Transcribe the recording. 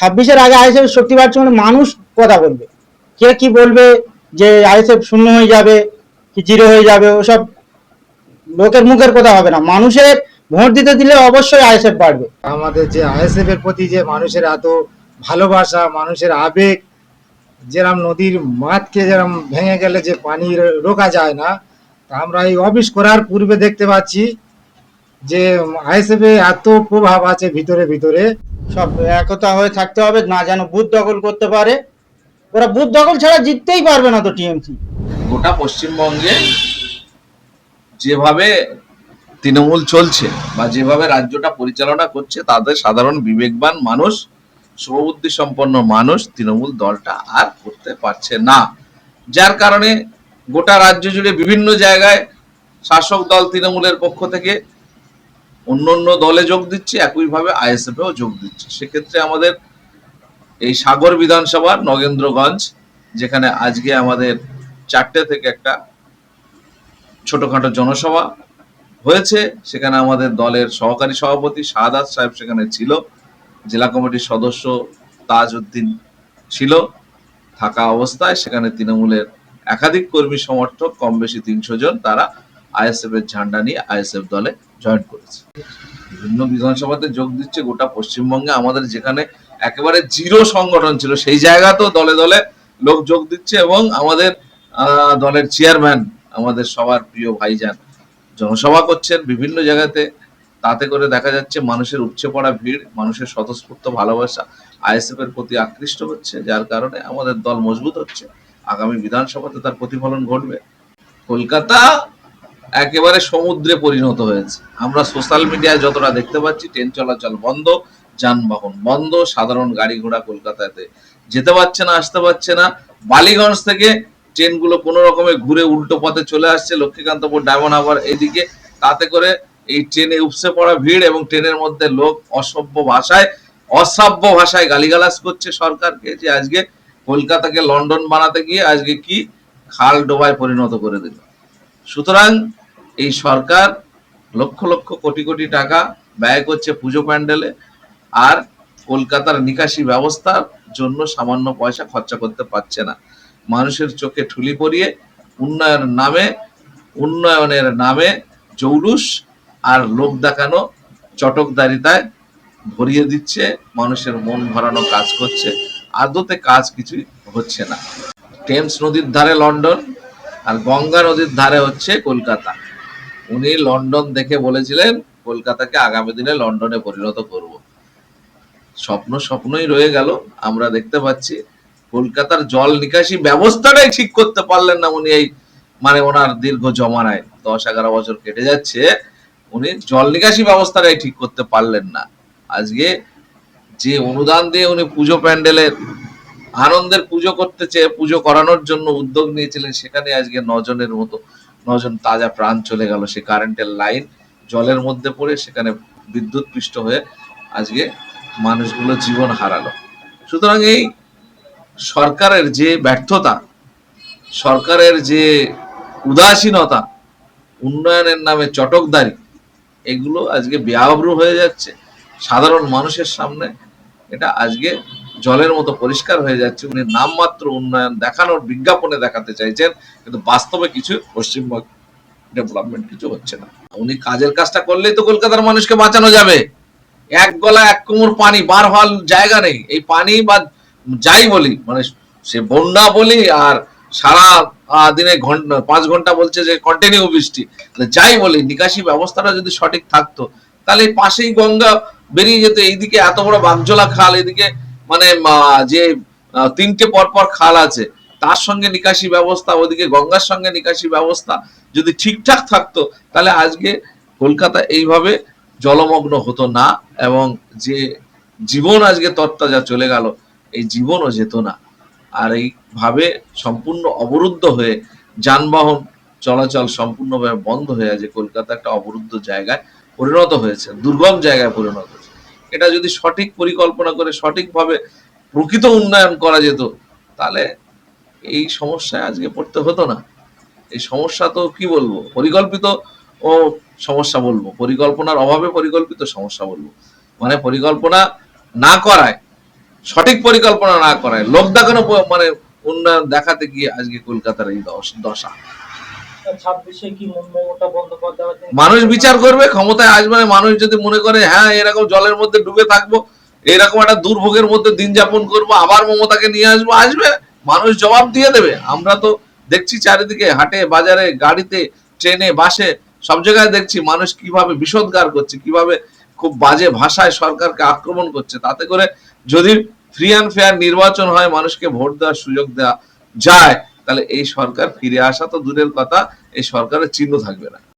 ছাব্বিশের আগে আইএসএফ শক্তি বাড়ছে মানে মানুষ কথা বলবে। কে কি বলবে যে আইএসএফ শূন্য হয়ে যাবে, কি জিরো হয়ে যাবে, ওসব লোকের মুখের কথা হবে না। মানুষের ভোট দিতে দিলে অবশ্যই আইএসএফ বাড়বে। আমাদের যে আইএসএফ এর প্রতি যে মানুষের এত ভালোবাসা, মানুষের আবেগ যেরকম নদীর মাঠকে যেরকম ভেঙে গেলে যে পানি রোকা যায় না, তা আমরা এই অফিস করার পূর্বে দেখতে পাচ্ছি যে আইএসএফ এত প্রভাব আছে ভিতরে ভিতরে। সব একতা হয়ে থাকতে হবে, না যেন বুথ দখল করতে পারে। ওরা বুথ দখল ছাড়া জিততেই পারবে না তো টিএমসি। গোটা পশ্চিমবঙ্গে যেভাবে তৃণমূল চলছে বা যেভাবে রাজ্যটা পরিচালনা করছে, তাদের সাধারণ বিবেকবান মানুষ শুভবুদ্ধি সম্পন্ন মানুষ তৃণমূল দলটা আর করতে পারছে না। যার কারণে গোটা রাজ্য জুড়ে বিভিন্ন জায়গায় শাসক দল তৃণমূলের পক্ষ থেকে অন্য অন্য দলে যোগ দিচ্ছে, একইভাবে আইএসএফেও যোগ দিচ্ছে। সেক্ষেত্রে আমাদের এই সাগর বিধানসভার নগেন্দ্রগঞ্জ, যেখানে আজকে আমাদের চারটে থেকে একটা ছোটখাটো জনসভা হয়েছে, সেখানে আমাদের দলের সহকারী সভাপতি শাহাদাত সাহেব সেখানে ছিল, জেলা কমিটির সদস্য তাজউদ্দিন ছিল। থাকা অবস্থায় সেখানে তৃণমূলের একাধিক কর্মী সমর্থক কম বেশি তিনশো জন, তারা আইএসএফ এর ঝান্ডা নিয়ে আইএসএফ দলে জয়েন করেছে। বিভিন্ন বিধানসভাতে যোগ দিচ্ছে, গোটা পশ্চিমবঙ্গে আমাদের যেখানে একেবারে জিরো সংগঠন ছিল, সেই জায়গাতেও দলে দলে লোক যোগ দিচ্ছে এবং আমাদের দলের চেয়ারম্যান আমাদের সবার প্রিয় ভাইজান জনসভা করছেন বিভিন্ন জায়গাতে। তাতে করে দেখা যাচ্ছে মানুষের উপচে পড়া ভিড়, মানুষের স্বতঃস্ফূর্ত ভালোবাসা আইএসএফ এর প্রতি আকৃষ্ট হচ্ছে, যার কারণে আমাদের দল মজবুত হচ্ছে। আগামী বিধানসভাতে তার প্রতিফলন ঘটবে। কলকাতা একেবারে সমুদ্রে পরিণত হয়েছে। আমরা সোশ্যাল মিডিয়ায় যতটা দেখতে পাচ্ছি ট্রেন চলাচল বন্ধ, যানবাহন বন্ধ, সাধারণ গাড়ি ঘোড়া কলকাতাতে যেতে পারছে না, আসতে পারছে না। বালিগঞ্জ থেকে ট্রেনগুলো কোনো রকমে ঘুরে উল্টো পথে চলে আসছে, লক্ষ্মীকান্তপুর ডায়মন্ড হারবার এইদিকে। তাতে করে এই ট্রেনে উপসে পড়া ভিড় এবং ট্রেনের মধ্যে লোক অসভ্য ভাষায় অসভ্য ভাষায় গালিগালাজ করছে সরকারকে যে আজকে কলকাতাকে লন্ডন বানাতে গিয়ে আজকে কি খাল ডোবায় পরিণত করে দিল। সুতরাং এই সরকার লক্ষ লক্ষ কোটি কোটি টাকা ব্যয় করছে পুজো প্যান্ডেলে আর কলকাতার নিকাশি ব্যবস্থার জন্য সামান্য পয়সা খরচা করতে পারছে না। মানুষের চোখে ঠুলি পরিয়ে উন্নয়নের নামে উন্নয়নের নামে জৌলুস আর লোক দেখানো চটকদারিতায় ভরিয়ে দিচ্ছে, মানুষের মন ভরানো কাজ করছে। আদতে কাজ কিছুই হচ্ছে না। টেমস নদীর ধারে লন্ডন আর গঙ্গা নদীর ধারে হচ্ছে কলকাতা। উনি লন্ডন দেখে বলেছিলেন, কলকাতাকে আগামী দিনে লন্ডনে পরিণত করব। স্বপ্ন স্বপ্নই রয়ে গেল, আমরা দেখতে পাচ্ছি কলকাতার জল নিকাশি ব্যবস্থাটাই ঠিক করতে পারলেন না উনি এই মানে ওনার দীর্ঘ জমানায়। দশ এগারো বছর কেটে যাচ্ছে, উনি জল নিকাশি ব্যবস্থাটাই ঠিক করতে পারলেন না। আজকে যে অনুদান দিয়ে উনি পুজো প্যান্ডেলের আনন্দের পুজো করতে চেয়ে পুজো করানোর জন্য উদ্যোগ নিয়েছিলেন, সেখানে আজকে নজনের মতো নজন তাজা প্রাণ চলে গেল সে কারেন্টের লাইন জলের মধ্যে পড়ে সেখানে বিদ্যুৎ পৃষ্ঠ হয়ে আজকে মানুষগুলো জীবন হারালো। সুতরাং এই সরকারের যে ব্যর্থতা, সরকারের যে উদাসীনতা, উন্নয়নের নামে চটকদারি, এগুলো আজকে বেআব্রু হয়ে যাচ্ছে। সাধারণ মানুষের সামনে এটা আজকে জলের মতো পরিষ্কার হয়ে যাচ্ছে, উনি নামমাত্র উন্নয়ন দেখানোর বিজ্ঞাপনে দেখাতে চাইছেন, কিন্তু বাস্তবে কিছু পশ্চিমবঙ্গ ডেভেলপমেন্ট কিছু হচ্ছে না। উনি কাজের কাজটা করলেই তো কলকাতার মানুষকে বাঁচানো যাবে। এক গলা, এক কোমর পানি বার হওয়ার জায়গা নেই। এই পানি বা যাই বলি মানে সে বন্যা বলি আর সারা দিনে ঘণ্টা, পাঁচ ঘণ্টা বলছে যে কন্টিনিউ বৃষ্টি। যাই বলি, নিকাশি ব্যবস্থাটা যদি সঠিক থাকতো, তাহলে পাশেই গঙ্গা বেরিয়ে যেত, এইদিকে এত বড় বাগজোলা খাল এদিকে মানে যে তিনটে পরপর খাল আছে, তার সঙ্গে নিকাশি ব্যবস্থা, ওদিকে গঙ্গার সঙ্গে নিকাশি ব্যবস্থা যদি ঠিকঠাক থাকতো, তাহলে আজকে কলকাতা এইভাবে জলমগ্ন হতো না এবং যে জীবন আজকে তত্ত্বাজা চলে গেল, এই জীবনও যেত না। আর এইভাবে সম্পূর্ণ অবরুদ্ধ হয়ে যানবাহন চলাচল সম্পূর্ণভাবে বন্ধ হয়ে আছে কলকাতা একটা অবরুদ্ধ জায়গায় পরিণত হয়েছে, দুর্গম জায়গায় পরিণত এটা যদি সঠিক পরিকল্পনা করে সঠিকভাবে প্রকৃত উন্নয়ন করা যেত, তাহলে এই সমস্যায় আজকে পড়তে হতো না। এই সমস্যা তো কি বলব? পরিকল্পিত ও সমস্যা বলব। পরিকল্পনার অভাবে পরিকল্পিত সমস্যা বলব। মানে পরিকল্পনা না করায়, সঠিক পরিকল্পনা না করায় লোক দেখানো মানে উন্নয়ন দেখাতে গিয়ে আজকে কলকাতার এই দশ- মানুষ বিচার করবে, ক্ষমতায় আসবে মানুষ যদি মনে করে হ্যাঁ এরকম জলের মধ্যে ডুবে থাকব, এরকম একটা দুর্ভোগের মধ্যে দিন যাপন করব, আবার মমতাকে নিয়ে আসব, আসবে। মানুষ জবাব দিয়ে দেবে। আমরা তো দেখছি চারিদিকে, হাটে, বাজারে, গাড়িতে, ট্রেনে, বাসে, সব জায়গায় দেখছি মানুষ কীভাবে বিষোদ্গার করছে, কীভাবে খুব বাজে ভাষায় সরকারকে আক্রমণ করছে। তাতে করে যদি ফ্রি অ্যান্ড ফেয়ার নির্বাচন হয়, মানুষকে ভোট দেওয়ার সুযোগ দেওয়া যায়। তাহলে এই সরকার ফিরে আসা তো দূরের কথা এই সরকারের চিহ্ন থাকবে না।